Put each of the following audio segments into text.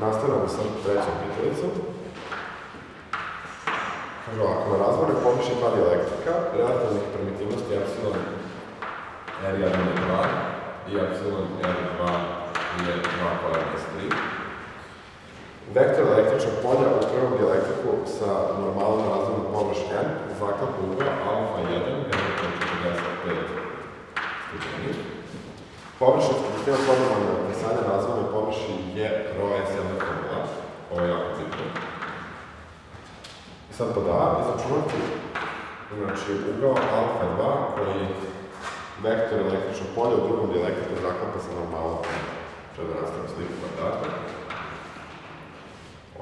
nastavljamo sa trećom pitalicom. Kaže ovako, na razvore pomiši dva dijalektika, relativnih primitivnosti epsilon R1 je 2 i epsilon R2 je 2 pojedine s 3. Vektor električnog polja u prvom dijalektiku sa normalnom razvojnom površ n zaklapa ugla alfa 1 jednako 45 stupnjeni. Površinski sistem formalne opisanja razvojne površi je rho s jednako 0. Ovo je jako bitno. I sad pod A izračunati znači, ugao alfa 2 koji vektor električnog polja u drugom dijalektiku zaklapa sa normalnom Treba da nastavim sliku kvadrata.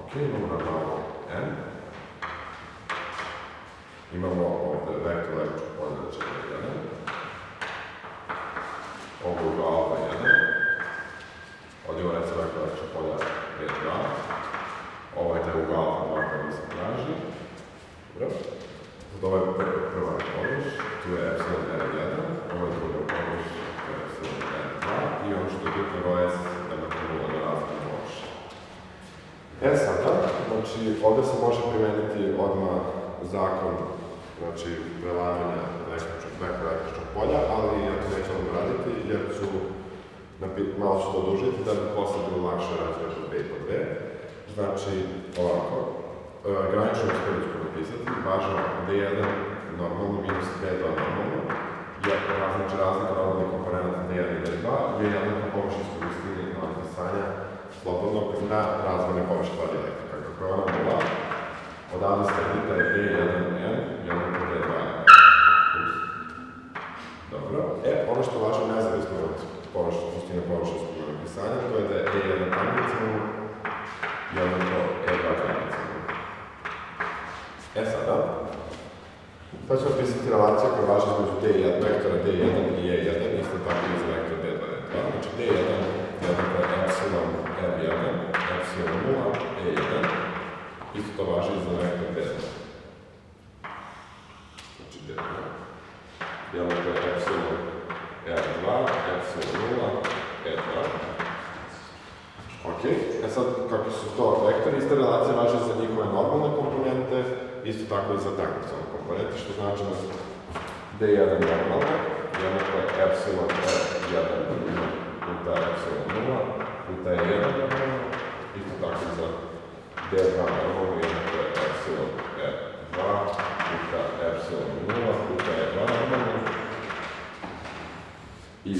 Ok, imamo normalno n. Imamo ovdje vektor električnog polja, znači 1. Ovo je ugao alfa 1. Ovdje imamo recimo vektor električnog polja E2. Ovo je taj ugao alfa 2 koji se traži. Dobro. Sad ovo je prva, prva površ, tu je epsilon R1, ovo je druga površ, to je epsilon R2 i ono što je bitno ROS jednako nula na razliku površ. E sada, znači ovdje se može primeniti odmah zakon znači prelamanja električnog, električnog polja, ali ja to neću odmah raditi jer ću napi- malo ću to odužiti da bi posle bilo lakše razreći 5 po 2. Znači, ovako, e, graničnu usporedbu ću napisati, važno D1 normalno minus D2 normalno, je znači razlika normalnih komponenta D1 i D2 je jednaka površinskoj visini napisanja slobodnog na razvojne površine dijalektika. Kako je ona odavde se vidi da je D1 n jednako D2 n. Dobro. E, ono što važi nezavisno od površine, napisanja, to je da je E1 tangencijalno jednako E2 tangencijalno. E sada, sad ćemo pisati relaciju koja važi između D1, vektora D1 i E1, isto tako i za vektor D2 D2. Znači D1 jednako je epsilon R1, epsilon 0, E1, isto to važi i za vektor D2. Znači D2 jednako je epsilon R2, epsilon 0, E2. Ok, e sad kako su to vektori, ista relacija važe za njihove normalne komponente, isto tako i za tangencijalne komponente, što znači da D1 normalno, jednako je epsilon R1 puta epsilon 0 puta E1 normalno, isto tako i za D2 normalno, jednako je epsilon R2 puta epsilon 0 puta E2 normalno, i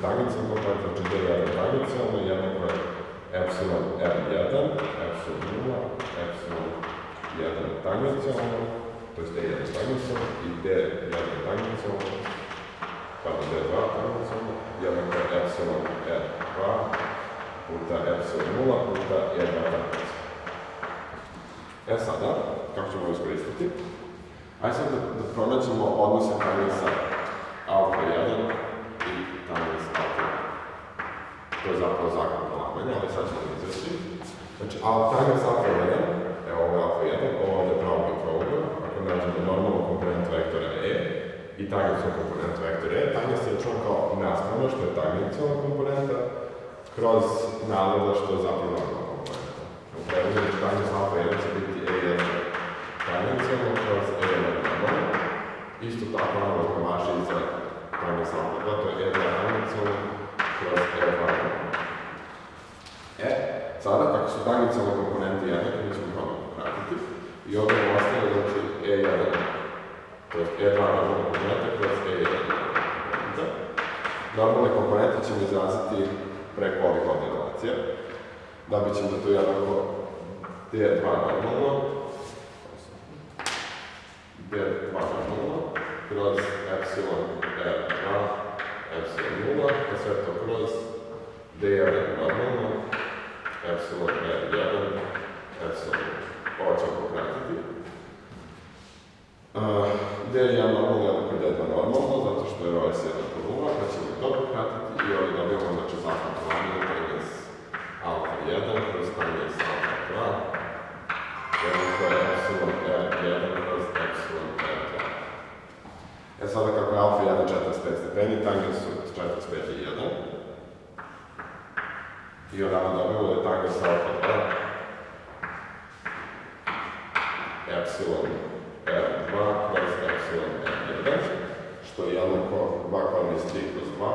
za tangencijalne komponente, znači D1 tangencijalno, jednako je epsilon R1, epsilon 0, epsilon 1 tangencijalno, to je D1 tangencijalno i D1 tangencijalno, pardon, D2 tangencijalno, jednako je epsilon R2 puta epsilon 0 puta 1 tangencijalno. E sada, kako ćemo ovo iskoristiti? Ajde sad da, pronađemo odnose tangensa alfa 1 To je zapravo zakon prelamanja, ali sad ćemo izvesti. Znači, al, tangens alfa 1, evo ovo je alfa 1, ovo ovdje je pravo kruga, ako nađemo normalnu komponentu vektora E i tangencijalnu komponentu vektora E, tangens se računa kao nastavno, što je tangencijalna komponenta, kroz navoda što je zapravo normalna komponenta. U prevodu, znači, tangens alfa 1 će biti E1 tangencijalno kroz E1 normalno. Isto tako koje važi i za tangens alfa 2, to je E2 tangencijalno kroz E2 normalno. E, sada, kako su tangencijalne komponente jednake, mi ćemo ih odmah pokratiti. I ovdje nam ostaje, znači, E1, to je E2 normalne komponente kroz E1 komponente. Normalne komponente ćemo izraziti preko ovih ovdje relacija. Dobit ćemo je jednako D2 normalno, D2 normalno, kroz epsilon R2, epsilon 0, pa sve to kroz D1 normalno, epsilon R1, epsilon, ovo ćemo pokratiti. Uh, D1 normalno jednako je D2 normalno, zato što je ROS jednako 0, pa ćemo to pokratiti i ovdje dobijamo, znači, zakon prelamanja tangens alfa 1 kroz tangens alfa 2, jednako je epsilon R1 kroz epsilon R2. E sada kako je alfa 1 45 stepeni, tangens od 45 je 1. I odavno dobijamo da je tangens kroz alfa 2 epsilon R2 kroz epsilon R1, što je jednako 2 koren iz 3 kroz 2,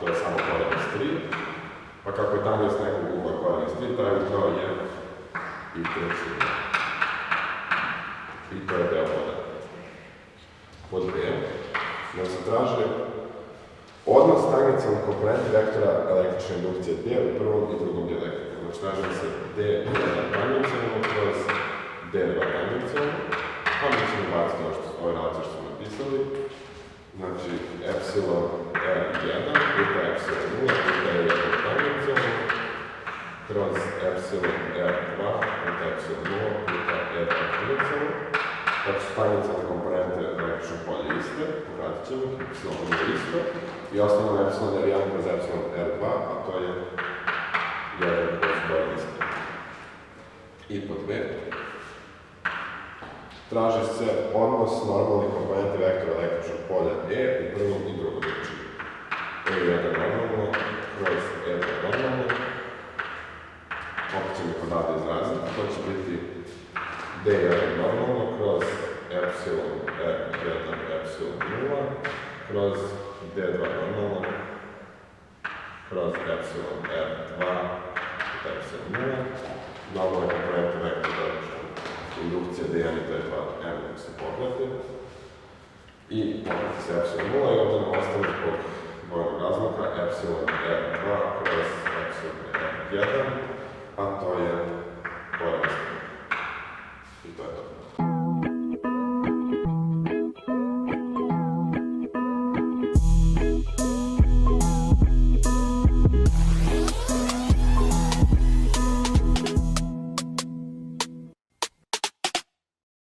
to je samo koren iz 3, pa kako je tangens nekog ugla koren iz 3, taj ugao je i treći ugao. I to je deo voda. Pod B, nam odnos tangencijalne komponente vektora električne indukcije D u prvom i drugom dijelektriku. Znači, nam se D1 tangencijalno kroz D2 tangencijalno, pa mi ćemo baciti ono što ove relacije što smo napisali. Znači, epsilon R1 puta epsilon 0 puta R1 tangencijalno kroz epsilon R2 puta epsilon 0 puta R2 tangencijalno. Znači, su tangencijalne komponente električnog polja iste, povratit ćemo ih, epsilon je isto, i ostalo epsilon R1 kroz epsilon R2, a to je 1 kroz iste. I pod B, traži se odnos normalne komponente vektora električnog polja E u prvom i drugom rečenju. E1 normalno kroz E2 normalno, opet ćemo ih odavde izraziti, to će biti D1 normalno kroz epsilon R1 epsilon 0 kroz D2 normalno kroz epsilon R2 epsilon 0 normalne komponente vektora električnog indukcija D1 i D2 M se poklate i poklati se epsilon 0 i ovdje nam ostane zbog dvojnog razlika epsilon R2 kroz epsilon R1, a to je porast. I to je to.